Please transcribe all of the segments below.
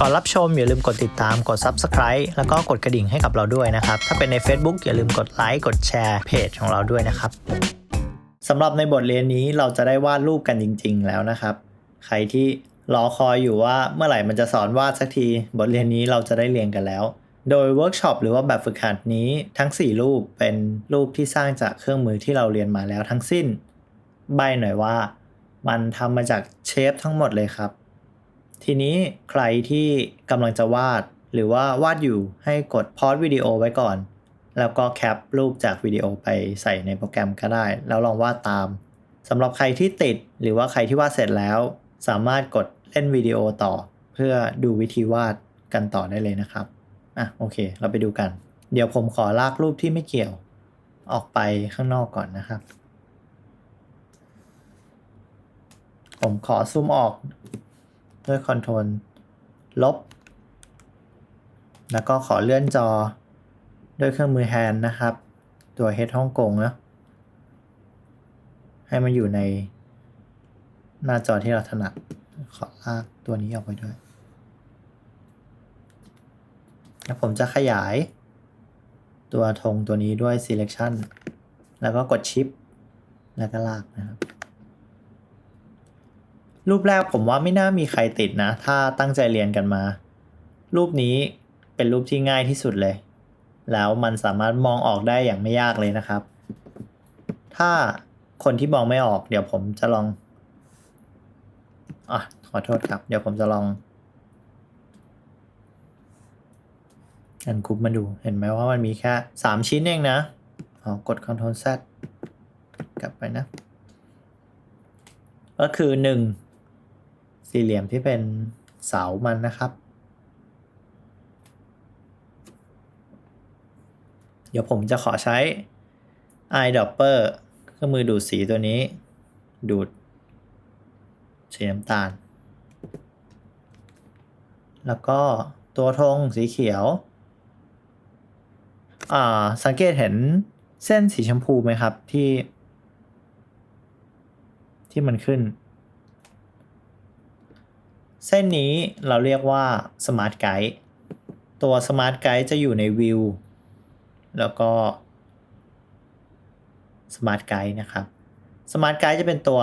ก่อนรับชมอย่าลืมกดติดตามกด Subscribe แล้วก็กดกระดิ่งให้กับเราด้วยนะครับ ถ้าเป็นใน Facebook อย่าลืมกดไลค์กดแชร์เพจของเราด้วยนะครับสำหรับในบทเรียนนี้เราจะได้วาดรูปกันจริง ๆ แล้วนะครับ ใครที่รอคอยอยู่ว่าเมื่อไหร่มันจะสอนวาดสักที บทเรียนนี้เราจะได้เรียนกันแล้ว โดยเวิร์กช็อปหรือว่าแบบฝึกหัดนี้ทั้ง 4 รูปเป็นรูปที่สร้างจากเครื่องมือที่เราเรียนมาแล้วทั้งสิ้น ใบหน่อยว่า มันทำมาจากเชฟทั้งหมดเลยครับ ทีนี้ใครที่กำลังจะวาด หรือว่าวาดอยู่ให้กดพอ s วิดีโอไว้ก่อน แล้วก็แคปรูปจากวิดีโอไปใส่ในโปรแกรมก็ได้ แล้วลองวาดตามสำหรับใครที่ติดหรือว่าใครที่วาดเสร็จแล้ว สามารถกดเล่นวิดีโอต่อ เพื่อดูวิธีวาดกันต่อได้เลยนะครับอะโอเค เราไปดูกัน เดี๋ยวผมขอลากรูปที่ไม่เกี่ยว ออกไปข้างนอกก่อนนะครับ ผมขอซูมออก ด้วยคอนโทรลลบ แล้วก็ขอเลื่อนจอ ด้วยเครื่องมือแฮนนะครับ ตัว Head ฮ่องกงนะให้มันอยู่ในหน้าจอที่เราถนัด ขอลากตัวนี้ออกไปด้วย แล้วผมจะขยาย ตัวธงตัวนี้ด้วย selection แล้วก็กดชิป แล้วก็ลากนะครับ รูปแรกผมว่าไม่น่ามีใครติดนะ ถ้าตั้งใจเรียนกันมา รูปนี้เป็นรูปที่ง่ายที่สุดเลย แล้วมันสามารถมองออกได้อย่างไม่ยากเลยนะครับ ถ้าคนที่มองไม่ออก เดี๋ยวผมจะลองอะขอโทษครับ เดี๋ยวผมจะลองอันคุปมาดูเห็นไหมว่ามันมีแค่ 3 ชิ้นเองนะอ๋อกด Ctrl Z กลับไปนะ ก็คือ 1 สี่เหลี่ยมที่เป็นเสามันนะครับ เดี๋ยวผมจะขอใช้ eyedropper เครื่องมือดูดสีตัวนี้ ดูดสีน้ำตาล แล้วก็ตัวธงสีเขียว อ่า สังเกตเห็นเส้นสีชมพูไหมครับที่ ที่มันขึ้น เส้นนี้เราเรียกว่า Smart Guide ตัว Smart Guide จะอยู่ในวิวแล้วก็ Smart Guide นะครับ Smart Guide จะเป็นตัว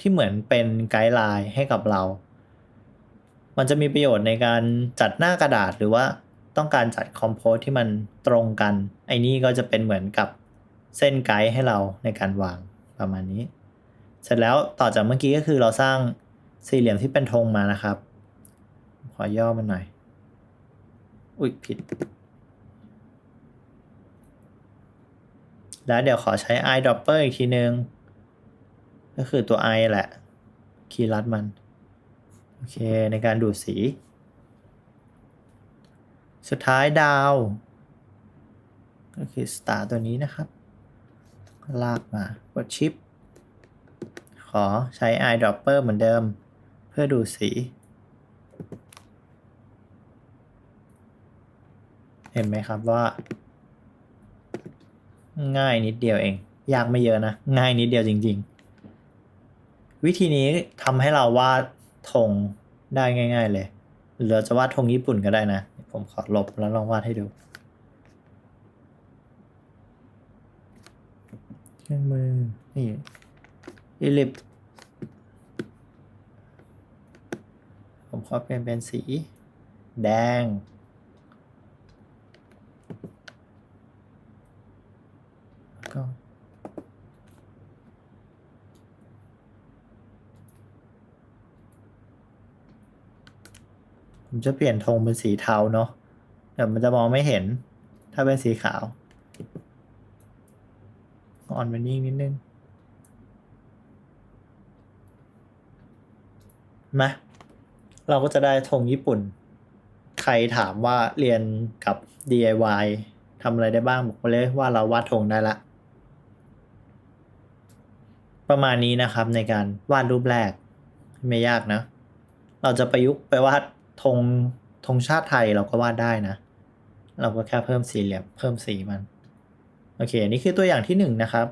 ที่เหมือนเป็นไกด์ไลน์ให้กับเรา มันจะมีประโยชน์ในการจัดหน้ากระดาษหรือว่าต้องการจัดคอมโพสที่มันตรงกัน ไอ้นี่ก็จะเป็นเหมือนกับเส้นไกด์ให้เราในการวางประมาณนี้ เสร็จแล้วต่อจากเมื่อกี้ก็คือเราสร้าง สี่เหลี่ยมที่เป็นธงมานะครับ ขอย่อมันหน่อย อุ๊ย ผิด แล้วเดี๋ยวขอใช้ eyedropper อีกทีนึง ก็คือตัว eye แหละ คีย์ลัดมัน โอเค ในการดูดสี สุดท้ายดาว ก็คือ star ตัวนี้นะครับ ลากมากดชิปขอใช้ eyedropper เหมือนเดิม พื่อดูสี เห็นไหมครับว่า ง่ายนิดเดียวเอง ยากไม่เยอะนะ ง่ายนิดเดียวจริง ๆ วิธีนี้ทำให้เราวาดธงได้ง่าย ๆ เลยหรือเราจะวาดธงญี่ปุ่นก็ได้นะ ผมขอลบแล้วลองวาดให้ดูเครื่องมือนี่อิลิป ผมขอเปลี่ยนเป็นสีแดงแล้วก็ผมจะเปลี่ยนธงเป็นสีเทาเนาะเดี๋ยวมันจะมองไม่เห็น ถ้าเป็นสีขาว อ่อนไปนิ่งนิดนึงมา เราก็จะได้ธงญี่ปุ่น ใครถามว่าเรียนกับ DIY ทำอะไรได้บ้างบอกเลยว่าเราวาดธงได้ละ ประมาณนี้นะครับในการวาดรูปแรก ไม่ยากนะ เราจะประยุกต์ไปวาดธงธงชาติไทยเราก็วาดได้นะ เราก็แค่เพิ่มสีเหลี่ยมเพิ่มสีมัน โอเค นี่คือตัวอย่างที่หนึ่งนะครับ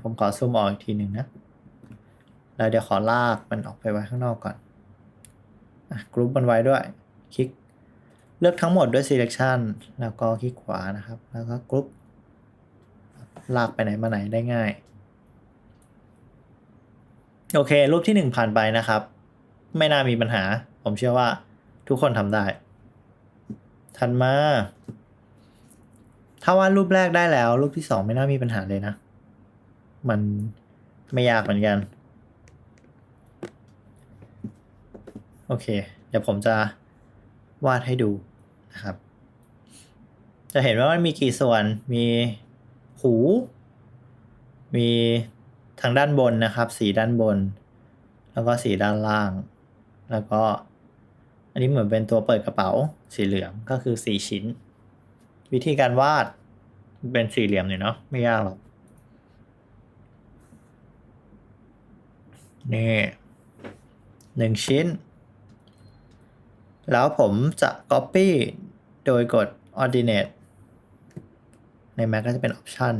ผมขอซูมออกอีกทีหนึ่งนะ แล้วเดี๋ยวขอลากมันออกไปไว้ข้างนอกก่อน กรุ๊ปมันไว้ด้วย คลิก เลือกทั้งหมดด้วย selection แล้วก็คลิกขวานะครับ แล้วก็กรุ๊ปลากไปไหนมาไหนได้ง่าย โอเค รูปที่หนึ่งผ่านไปนะครับ ไม่น่ามีปัญหา ผมเชื่อว่าทุกคนทำได้ ถัดมา ถ้าวาดรูปแรกได้แล้ว รูปที่สองไม่น่ามีปัญหาเลยนะ มันไม่ยากเหมือนกัน โอเค เดี๋ยวผมจะวาดให้ดูนะครับ จะเห็นว่ามันมีกี่ส่วน มีหู มีทางด้านบนนะครับ สีด้านบน แล้วก็สีด้านล่าง แล้วก็ อันนี้เหมือนเป็นตัวเปิดกระเป๋า สีเหลืองก็คือสี่ชิ้น วิธีการวาดเป็นสี่เหลี่ยมเลยเนาะไม่ยากหรอกนี่หนึ่งชิ้น แล้วผมจะ Copy โดยกด Ordinate ใน Mac ก็จะเป็น Option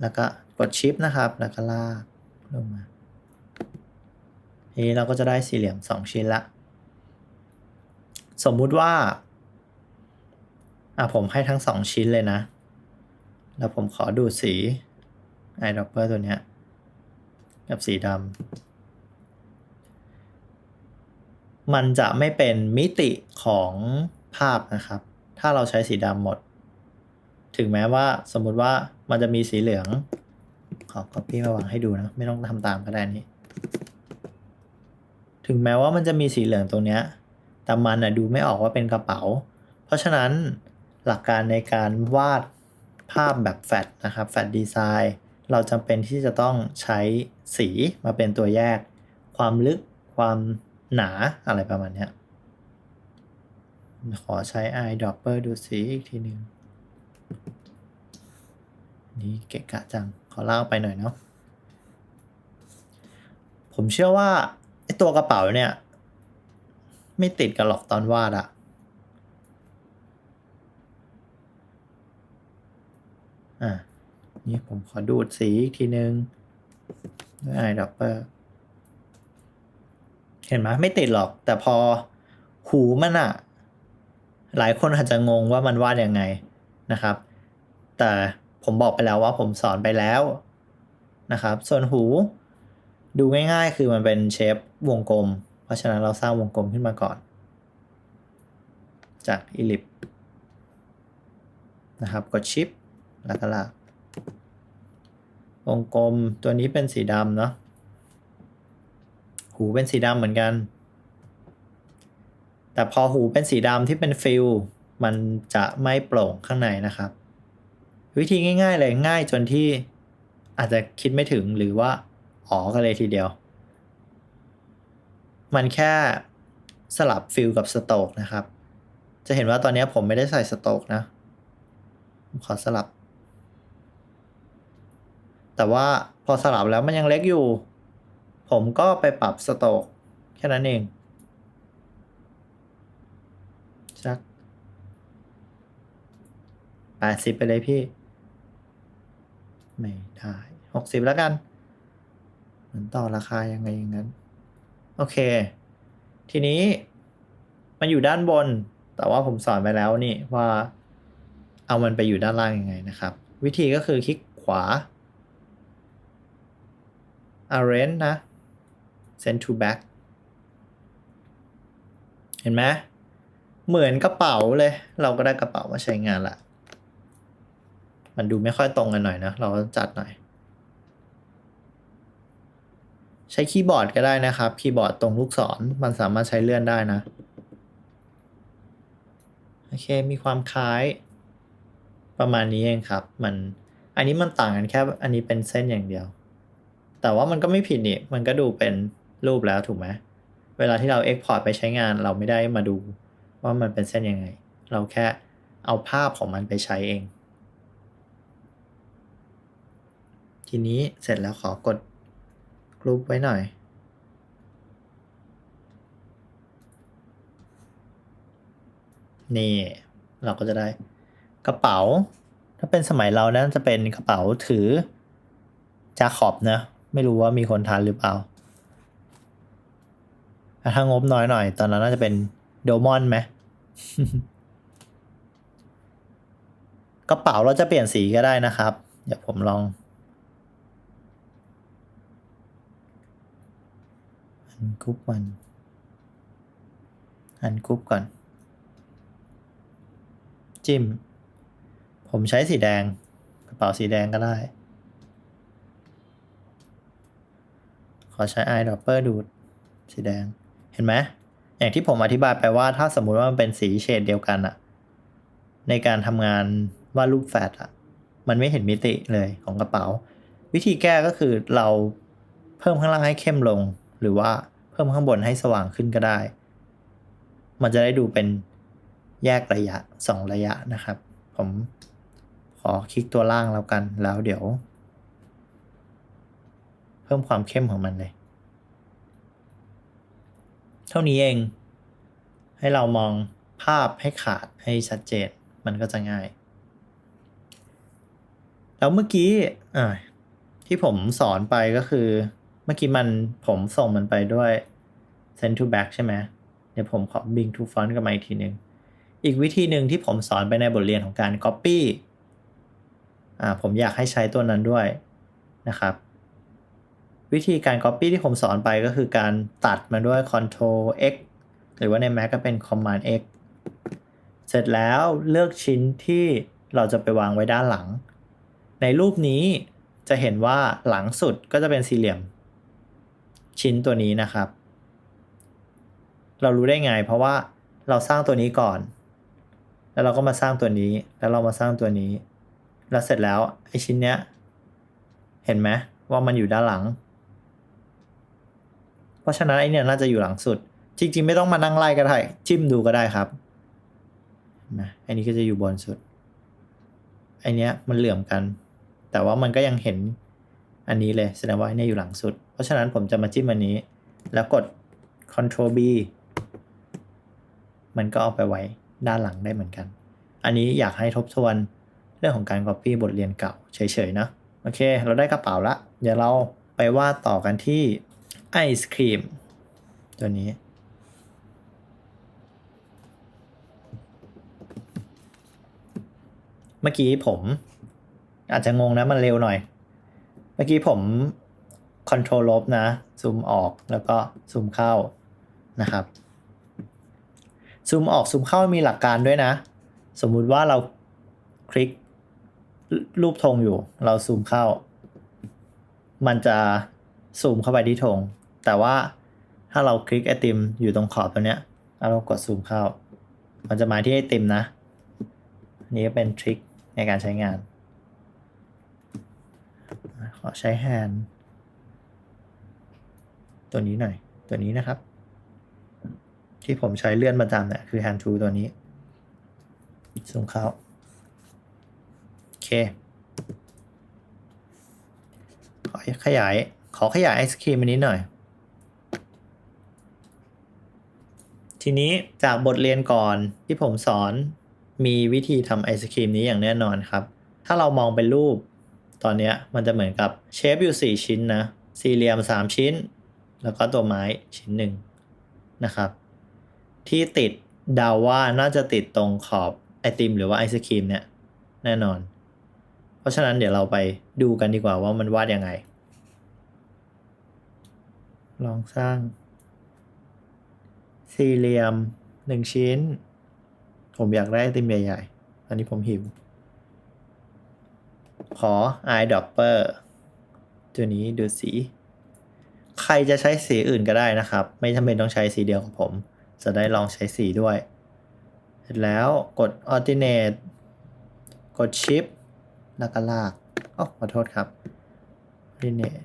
แล้วก็กด Shift นะครับ แล้วก็ลากลงมา ทีนี้เราก็จะได้สี่เหลี่ยม 2 ชิ้นละ สมมุติว่า อะผมให้ทั้ง 2 ชิ้นเลยนะ แล้วผมขอดูดสี eyedropper ตัวเนี้ยกับสีดำ มันจะไม่เป็นมิติของภาพนะครับ ถ้าเราใช้สีดำหมด ถึงแม้ว่าสมมุติว่ามันจะมีสีเหลือง ขอ copy มาวางให้ดูนะ ไม่ต้องทำตามก็ได้นี้ ถึงแม้ว่ามันจะมีสีเหลืองตรงเนี้ย แต่มันนะดูไม่ออกว่าเป็นกระเป๋า เพราะฉะนั้นหลักการในการวาดภาพแบบแฟตนะครับแฟตดีไซน์เราจำเป็นที่จะต้องใช้สีมาเป็นตัวแยก ความลึกความ หนาอะไรประมาณนี้ขอใช้ eyedropper ดูสีอีกทีหนึ่งนี่เกะกะจัง ขอเล่าไปหน่อยเนาะผมเชื่อว่าไอตัวกระเป๋าเนี่ย ไม่ติดกันหรอกตอนวาดอะอะนี่ผมขอดูดสีอีกทีนึงด้วย eyedropper เห็นไหมไม่ติดหรอก แต่พอหูมันอะหลายคนอาจจะงงว่ามันวาดยังไงนะครับ แต่ผมบอกไปแล้วว่าผมสอนไปแล้วนะครับ ส่วนหูดูง่ายๆ คือมันเป็นเชฟวงกลม เพราะฉะนั้นเราสร้างวงกลมขึ้นมาก่อน จากอีลิปนะครับ กดชิปแล้วก็ลากวงกลมตัวนี้เป็นสีดำเนาะ หูเป็นสีดำเหมือนกัน แต่พอหูเป็นสีดำที่เป็นฟิลมันจะไม่โปร่งข้างในนะครับ วิธีง่าย ๆ เลยง่ายจนที่อาจจะคิดไม่ถึงหรือว่าอ๋อกันเลยทีเดียว มันแค่สลับฟิลกับสโตกนะครับ จะเห็นว่าตอนนี้ผมไม่ได้ใส่สโตกนะ ขอสลับ แต่ว่าพอสลับแล้วมันยังเล็กอยู่ ผมก็ไปปรับสโตกแค่นั้นเองสักแปดสิบไปเลยพี่ ไม่ได้หกสิบแล้วกัน เหมือนต่อราคายังไงอย่างนั้น โอเค ทีนี้มันอยู่ด้านบน แต่ว่าผมสอนไปแล้วนี่ว่าเอามันไปอยู่ด้านล่างยังไงนะครับ วิธีก็คือคลิกขวา arrange นะ send to back เห็นไหมเหมือนกระเป๋าเลย เราก็ได้กระเป๋ามาใช้งานละมันดูไม่ค่อยตรงกันหน่อยนะ เราจัดหน่อย ใช้คีย์บอร์ดก็ได้นะครับ คีย์บอร์ดตรงลูกศรมันสามารถใช้เลื่อนได้นะ โอเค มีความคล้ายประมาณนี้เองครับ มัน อันนี้มันต่างกันแค่ อันนี้เป็นเส้นอย่างเดียว แต่ว่ามันก็ไม่ผิดนี่ มันก็ดูเป็น รูปแล้วถูกไหมเวลาที่เรา Export ไปใช้งานเราไม่ได้มาดูว่ามันเป็นเส้นยังไง เราแค่เอาภาพของมันไปใช้เอง ทีนี้เสร็จแล้วขอกดกรุ๊ปไว้หน่อย นี่ เราก็จะได้กระเป๋า ถ้าเป็นสมัยเรานะจะเป็นกระเป๋าถือจาขอบนะ ไม่รู้ว่ามีคนทันหรือเปล่า ถ้างบน้อยหน่อย ตอนนั้นน่าจะเป็นโดมอนไหมกระเป๋าเราจะเปลี่ยนสีก็ได้นะครับ เดี๋ยวผมลอง อันกรุ๊ปมัน อันกรุ๊ปก่อน จิ้ม ผมใช้สีแดง กระเป๋าสีแดงก็ได้ ขอใช้ eyedropper ดูด สีแดง เห็นไหมอย่างที่ผมอธิบายไปว่าถ้าสมมุติว่ามันเป็นสีเฉดเดียวกันอะในการทำงานวาดรูปแฟลตอะมันไม่เห็นมิติเลยของกระเป๋า วิธีแก้ก็คือเราเพิ่มข้างล่างให้เข้มลง หรือว่าเพิ่มข้างบนให้สว่างขึ้นก็ได้ มันจะได้ดูเป็นแยกระยะสองระยะนะครับ ผมขอคลิกตัวล่างแล้วกันแล้วเดี๋ยว เพิ่มความเข้มของมันเลย เท่านี้เอง ให้เรามองภาพให้ขาดให้ชัดเจน มันก็จะง่าย แล้วเมื่อกี้อที่ผมสอนไปก็คือ เมื่อกี้มันผมส่งมันไปด้วย send to back ใช่ไหมเดี๋ยวผมขอ bring to front กันมาอีกทีหนึ่งอีกวิธีหนึ่งที่ผมสอนไปในบทเรียนของการ copy อ่าผมอยากให้ใช้ตัวนั้นด้วยนะครับ วิธีการ copy ที่ผมสอนไปก็คือการตัดมาด้วย Ctrl X หรือว่าใน Mac ก็เป็น Command X เสร็จแล้วเลือกชิ้นที่เราจะไปวางไว้ด้านหลัง ในรูปนี้จะเห็นว่าหลังสุดก็จะเป็นสี่เหลี่ยม ชิ้นตัวนี้นะครับ เรารู้ได้ไง เพราะว่าเราสร้างตัวนี้ก่อน แล้วเราก็มาสร้างตัวนี้ แล้วเรามาสร้างตัวนี้ แล้วเสร็จแล้วไอชิ้นเนี้ย เห็นไหมว่ามันอยู่ด้านหลัง เพราะฉะนั้นไอเนี่ยน่าจะอยู่หลังสุด จริง ๆ ไม่ต้องมานั่งไล่ก็ได้จิ้มดูก็ได้ครับนไหมไอนี้ก็จะอยู่บนสุดไอเนี้ยมันเหลื่อมกัน แต่ว่ามันก็ยังเห็นอันนี้เลยแสดงว่าไอเนี่ยอยู่หลังสุด เพราะฉะนั้นผมจะมาจิ้มอันนี้ แล้วกด Ctrl B มันก็เอาไปไว้ด้านหลังได้เหมือนกัน อันนี้อยากให้ทบทวนเรื่องของการ Copy บทเรียนเก่าเฉยๆนะ โอเค เราได้กระเป๋าละ เดี๋ยวเราไปวาดต่อกันที่ ไอศครีม ตัวนี้ เมื่อกี้ผม อาจจะงงนะมันเร็วหน่อย เมื่อกี้ผมคอนโทรลลบนะ ซูมออกแล้วก็ซูมเข้านะครับ ซูมออกซูมเข้ามีหลักการด้วยนะ สมมุติว่าเราคลิกรูปธงอยู่ เราซูมเข้า มันจะซูมเข้าไปที่ธง แต่ว่าถ้าเราคลิกไอติมอยู่ตรงขอบตัวเนี้ยแล้วเรากดซูมเข้า มันจะมาที่ไอติมนะนนี้ก็เป็นทริคในการใช้งาน ขอใช้แฮนด์ตัวนี้หน่อย ตัวนี้นะครับ ที่ผมใช้เลื่อนประจำเนี่ยคือ hand tool ตัวนี้ซูมเข้า โอเค ขอขยาย ขอขยายไอศครีมอันนี้หน่อย ทีนี้จากบทเรียนก่อนที่ผมสอนมีวิธีทำไอศครีมนี้อย่างแน่นอนครับ ถ้าเรามองเป็นรูป ตอนนี้มันจะเหมือนกับเชฟอยู่ 4 ชิ้นนะ สี่เหลี่ยม 3 ชิ้น แล้วก็ตัวไม้ชิ้นหนึ่งนะครับ ที่ติดดาว่าน่าจะติดตรงขอบไอติมหรือว่าไอศครีมเนี่ยแน่นอน เพราะฉะนั้นเดี๋ยวเราไปดูกันดีกว่าว่ามันวาดยังไง ลองสร้าง สี่เหลี่ยมหนึ่งชิ้น ผมอยากได้ไอติมใหญ่ๆ อันนี้ผมหิว ขอ eyedropper ตัวนี้ดูสี ใครจะใช้สีอื่นก็ได้นะครับ ไม่จำเป็นต้องใช้สีเดียวกับผม จะได้ลองใช้สีด้วย เสร็จแล้วกด alternate กด shift แล้วก็ลากอ๋อขอโทษครับ alternate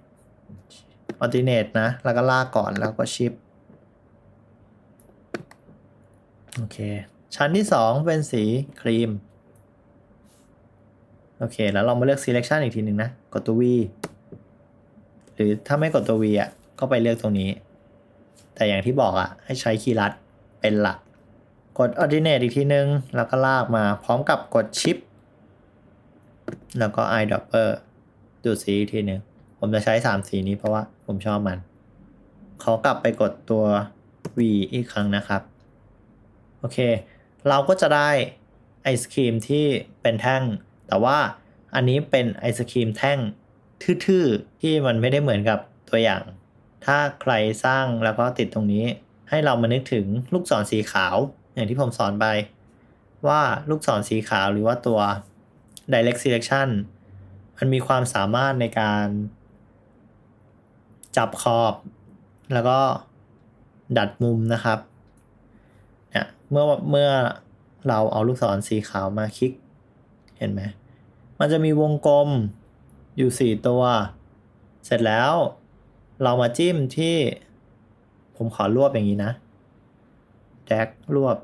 alternate นะ แล้วก็ลากก่อนแล้วก็ shift โอเค ชั้นที่สองเป็นสีครีม โอเค แล้วเรามาเลือก selection อีกทีหนึ่งนะ กดตัว V หรือถ้าไม่กดตัว V อะ ก็ไปเลือกตรงนี้ แต่อย่างที่บอกอะ ให้ใช้คีย์ลัดเป็นหลัก กด ordinate อีกทีหนึงแล้วก็ลากมาพร้อมกับกด shift แล้วก็ eyedropper ดูดสีอีกทีหนึ่ง ผมจะใช้ 3 สีนี้เพราะว่าผมชอบมัน ขอกลับไปกดตัว V อีกครั้งนะครับ โอเค เราก็จะได้ไอศครีมที่เป็นแท่ง แต่ว่าอันนี้เป็นไอศครีมแท่งทื่อๆ ที่มันไม่ได้เหมือนกับตัวอย่าง ถ้าใครสร้างแล้วก็ติดตรงนี้ ให้เรามานึกถึงลูกศรสีขาว อย่างที่ผมสอนไป ว่าลูกศรสีขาวหรือว่าตัว direct selection มันมีความสามารถในการจับขอบ แล้วก็ดัดมุมนะครับ เมื่อเมื่อเราเอาลูกศรสีขาวมาคลิก เห็นไหม มันจะมีวงกลมอยู่ 4 ตัว เสร็จแล้ว เรามาจิ้มที่ ผมขอรวบอย่างนี้นะแดกรวบ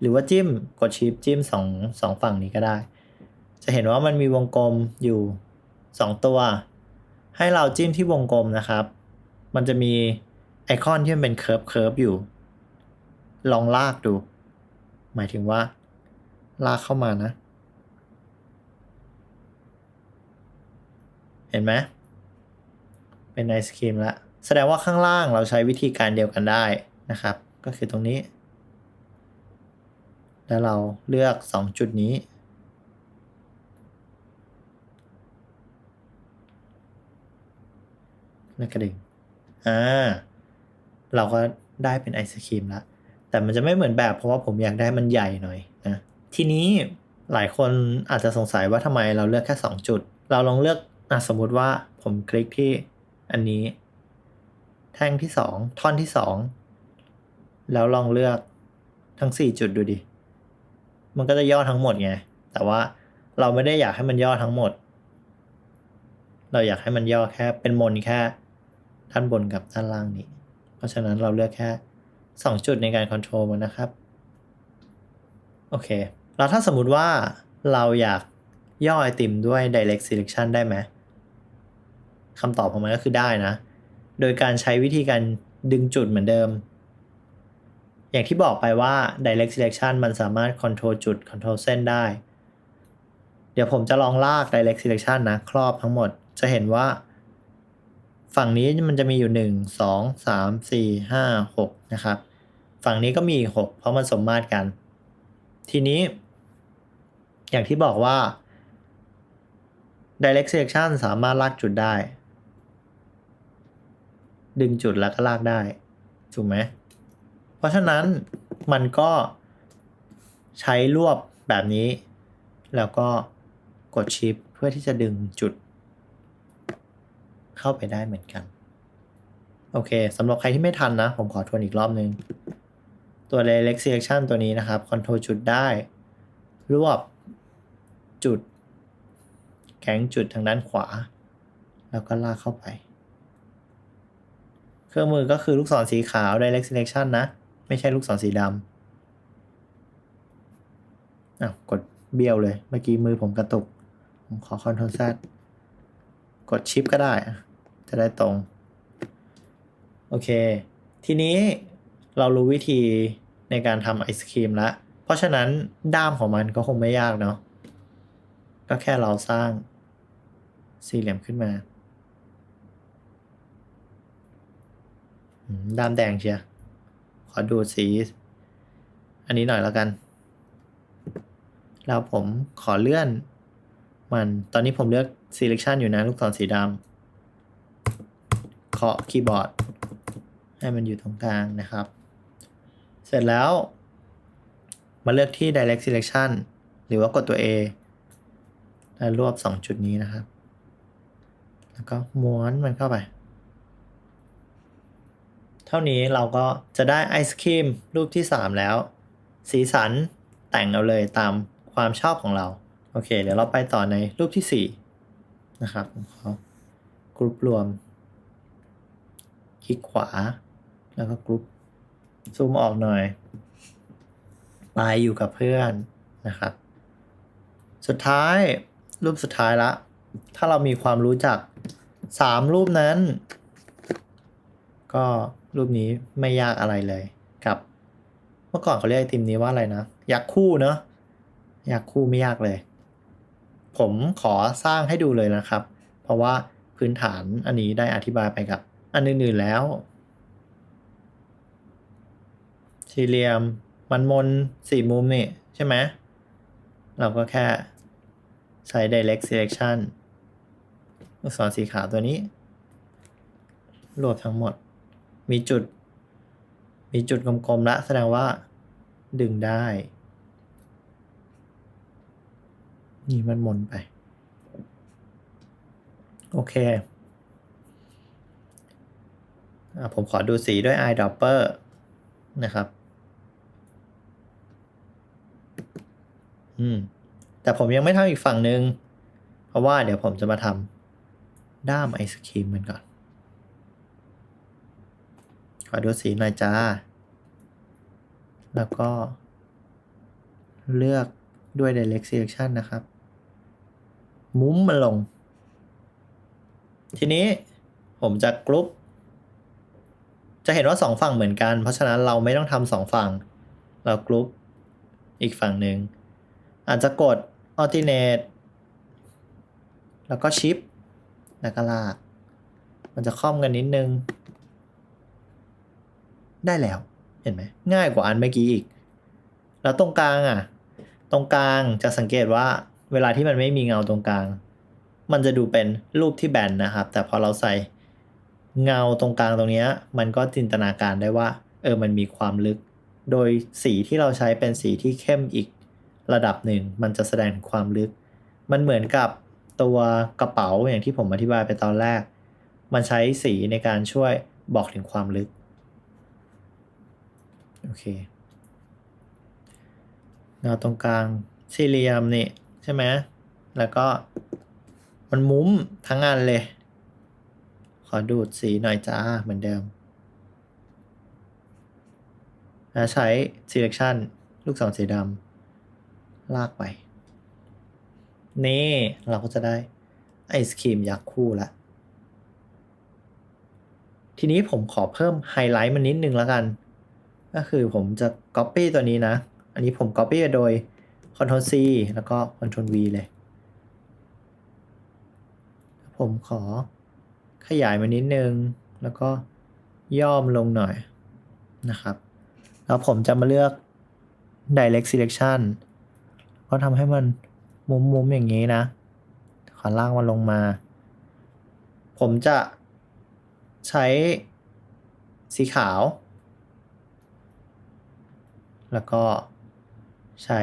หรือว่าจิ้มกดชิปจิ้มสองสองฝั่งนี้ก็ได้ จะเห็นว่ามันมีวงกลมอยู่ 2 ตัว ให้เราจิ้มที่วงกลมนะครับ มันจะมีไอคอนที่มันเป็นเคิร์ฟเคิร์ฟอยู่ ลองลากดู หมายถึงว่า ลากเข้ามานะ เห็นไหมเป็นไอศครีมละแสดงว่าข้างล่างเราใช้วิธีการเดียวกันได้นะครับ ก็คือตรงนี้ แล้วเราเลือก 2 จุดนี้แล้วกระดิ่งอ่าเราก็ได้เป็นไอศครีมละ แต่มันจะไม่เหมือนแบบเพราะว่าผมอยากได้มันใหญ่หน่อยนะทีนี้หลายคนอาจจะสงสัยว่าทำไมเราเลือกแค่ 2 จุด เราลองเลือกอสมมุติว่าผมคลิกที่อันนี้ แท่งที่ 2 ท่อนที่ 2 แล้วลองเลือกทั้ง 4 จุดดูดิ มันก็จะย่อทั้งหมดไง แต่ว่าเราไม่ได้อยากให้มันย่อทั้งหมด เราอยากให้มันย่อแค่เป็นมนแค่ด้านบนกับด้านล่างนี้ เพราะฉะนั้นเราเลือกแค่ 2 จุดในการคอนโทรลมันนะครับ โอเค แล้วถ้าสมมุติว่าเราอยากย่อไอติมด้วย direct selection ได้ไหมคำตอบของมันก็คือได้นะ โดยการใช้วิธีการดึงจุดเหมือนเดิม อย่างที่บอกไปว่า direct selection มันสามารถ control จุด control เส้นได้ เดี๋ยวผมจะลองลาก direct selection นะ ครอบทั้งหมด จะเห็นว่า ฝั่งนี้มันจะมีอยู่ 1 2 3 4 5 6 นะครับ ฝั่งนี้ก็มี6เพราะมันสมมาตรกัน ทีนี้ อย่างที่บอกว่า direct selection สามารถลากจุดได้ ดึงจุดแล้วก็ลากได้ถูกไหมเพราะฉะนั้นมันก็ใช้รวบแบบนี้ แล้วก็กดชิปเพื่อที่จะดึงจุด เข้าไปได้เหมือนกัน โอเคสำหรับใครที่ไม่ทันนะ ผมขอทวนอีกรอบนึง ตัว direct selection ตัวนี้นะครับ control จุดได้ รวบจุด แข็งจุดทางด้านขวา แล้วก็ลากเข้าไป เครื่องมือก็คือลูกศรสีขาว direct selection นะ ไม่ใช่ลูกศรสีดำอ้าวกดเบี้ยวเลย เมื่อกี้มือผมกระตุก ผมขอ Ctrl Z กดชิปก็ได้ จะได้ตรง โอเค ทีนี้ เรารู้วิธีในการทำไอศครีมแล้วเพราะฉะนั้นด้ามของมันก็คงไม่ยากเนาะก็แค่เราสร้างสี่เหลี่ยมขึ้นมาด้ามแดงเชียขอดูสี อันนี้หน่อยแล้วกัน แล้วผมขอเลื่อนมันตอนนี้ผมเลือก selection อยู่นะ ลูกศรสีดำเคาะคีย์บอร์ด ให้มันอยู่ตรงกลางนะครับ เสร็จแล้ว มาเลือกที่ direct selection หรือว่ากดตัว A แล้วรวบ 2 จุดนี้นะครับ แล้วก็ม้วนมันเข้าไป เท่านี้เราก็จะได้ไอศครีมรูปที่ 3 แล้ว สีสันแต่งเอาเลยตามความชอบของเรา โอเค เดี๋ยวเราไปต่อในรูปที่ 4 นะครับผมขอกรุ๊ปรวม คลิกขวาแล้วก็กรุ๊ป ซูมออกหน่อยไปอยู่กับเพื่อนนะครับ สุดท้ายรูปสุดท้ายละ ถ้าเรามีความรู้จัก3รูปนั้น ก็รูปนี้ไม่ยากอะไรเลยกับ เมื่อก่อนเขาเรียกไอติมนี้ว่าอะไรนะ ยักษ์คู่เนอะยักษ์คู่ไม่ยากเลย ผมขอสร้างให้ดูเลยนะครับ เพราะว่าพื้นฐานอันนี้ได้อธิบายไปกับ อันอื่นๆแล้ว สี่เหลี่ยม มันมนสี่มุมนี่ใช่ไหมเราก็แค่ใช้ direct selection ลูกศรสีขาวตัวนี้ รวบทั้งหมด มีจุด มีจุดกลมๆละแสดงว่า ดึงได้ นี่มันมนไป โอเคผมขอดูสีด้วย eyedropper นะครับ อืม แต่ผมยังไม่ทำอีกฝั่งหนึ่งเพราะว่าเดี๋ยวผมจะมาทำด้ามไอศครีมมันก่อน ขอดูสีหน่อยจ้า แล้วก็ เลือกด้วย direct selection นะครับ มุ้มมันลง ทีนี้ผมจะกรุ๊ป จะเห็นว่าสองฝั่งเหมือนกัน เพราะฉะนั้นเราไม่ต้องทำสองฝั่ง เรากรุ๊ปอีกฝั่งหนึ่ง อาจจะกด alternate แล้วก็ shift แล้วก็ลาก มันจะคล่อมกันนิดนึง ได้แล้ว เห็นไหม ง่ายกว่าอันเมื่อกี้อีก แล้วตรงกลางอะ ตรงกลางจะสังเกตว่าเวลาที่มันไม่มีเงาตรงกลาง มันจะดูเป็นรูปที่แบนนะครับ แต่พอเราใส่เงาตรงกลางตรงนี้ มันก็จินตนาการได้ว่า เออ มันมีความลึก โดยสีที่เราใช้เป็นสีที่เข้มอีก ระดับหนึ่ง มันจะแสดงถึงความลึก มันเหมือนกับตัวกระเป๋าอย่างที่ผมอธิบายไปตอนแรก มันใช้สีในการช่วยบอกถึงความลึก โอเคเงาตรงกลางสี่เหลี่ยมนี่ใช่ไหม แล้วก็มันมุ้มทั้งอันเลย ขอดูดสีหน่อยจ้าเหมือนเดิมแล้วใช้ selection ลูกศรสีดำ ลากไป นี่เราก็จะได้ไอศครีมยักษ์คู่ละ ทีนี้ผมขอเพิ่มไฮไลท์มันนิดนึงแล้วกัน ก็คือผมจะ Copy ตัวนี้นะ อันนี้ผม Copy โดย Ctrl C แล้วก็ Ctrl V เลย ผมขอขยายมานิดนึง แล้วก็ย่อมลงหน่อยนะครับ แล้วผมจะมาเลือก direct selection ก็ทำให้มันมุมๆอย่างนี้นะขอลากมันลงมา ผมจะใช้สีขาว แล้วก็ใช้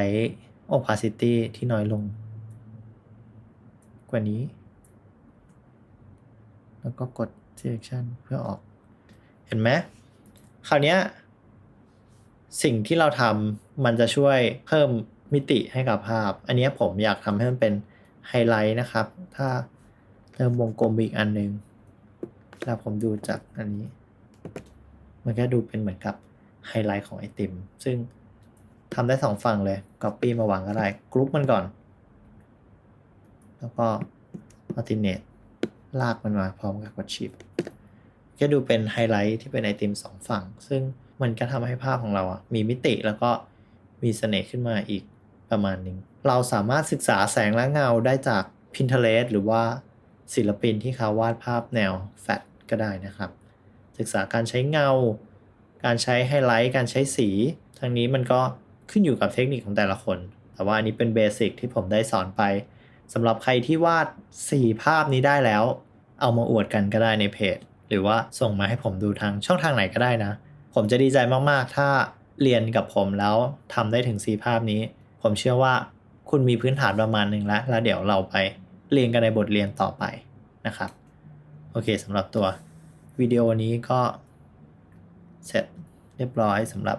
opacity ที่น้อยลง กว่านี้ แล้วก็กด selection เพื่อออก เห็นไหม คราวนี้สิ่งที่เราทำมันจะช่วยเพิ่ม มิติให้กับภาพ อันนี้ผมอยากทำให้มันเป็นไฮไลท์นะครับ ถ้าเริ่มวงกลมอีกอันหนึ่งแล้วผมดูจากอันนี้ มันก็ดูเป็นเหมือนกับไฮไลท์ของไอติม ซึ่งทำได้สองฝั่งเลย Copy มาวางก็ได้กรุ๊ปมันก่อน แล้วก็ alternate ลากมันมาพร้อมกับกด Shift ก็ดูเป็นไฮไลท์ที่เป็นไอติมสองฝั่ง ซึ่งมันก็ทำให้ภาพของเราอะมีมิติแล้วก็มีเสน่ห์ขึ้นมาอีก ประมาณนึง เราสามารถศึกษาแสงและเงาได้จาก Pinterest หรือว่าศิลปินที่เขาวาดภาพแนวแฟลตก็ได้นะครับ ศึกษาการใช้เงา การใช้ไฮไลท์ การใช้สี ทั้งนี้มันก็ขึ้นอยู่กับเทคนิคของแต่ละคน แต่ว่าอันนี้เป็นเบสิกที่ผมได้สอนไปสำหรับใครที่วาด 4 ภาพนี้ได้แล้ว เอามาอวดกันก็ได้ในเพจ หรือว่าส่งมาให้ผมดูทางช่องทางไหนก็ได้นะ ผมจะดีใจมากๆ ถ้าเรียนกับผมแล้วทำได้ถึง 4 ภาพนี้ ผมเชื่อว่าคุณมีพื้นฐานประมาณหนึ่งแล้ว แล้วเดี๋ยวเราไปเรียนกันในบทเรียนต่อไปนะครับ โอเคสำหรับตัววิดีโอนี้ก็เสร็จเรียบร้อยสำหรับ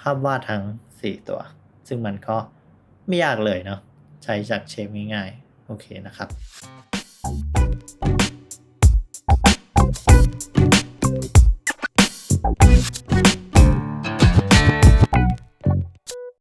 ภาพวาดทั้ง 4 ตัว ซึ่งมันก็ไม่ยากเลยเนาะใช้จากเชฟง่ายๆ โอเคนะครับ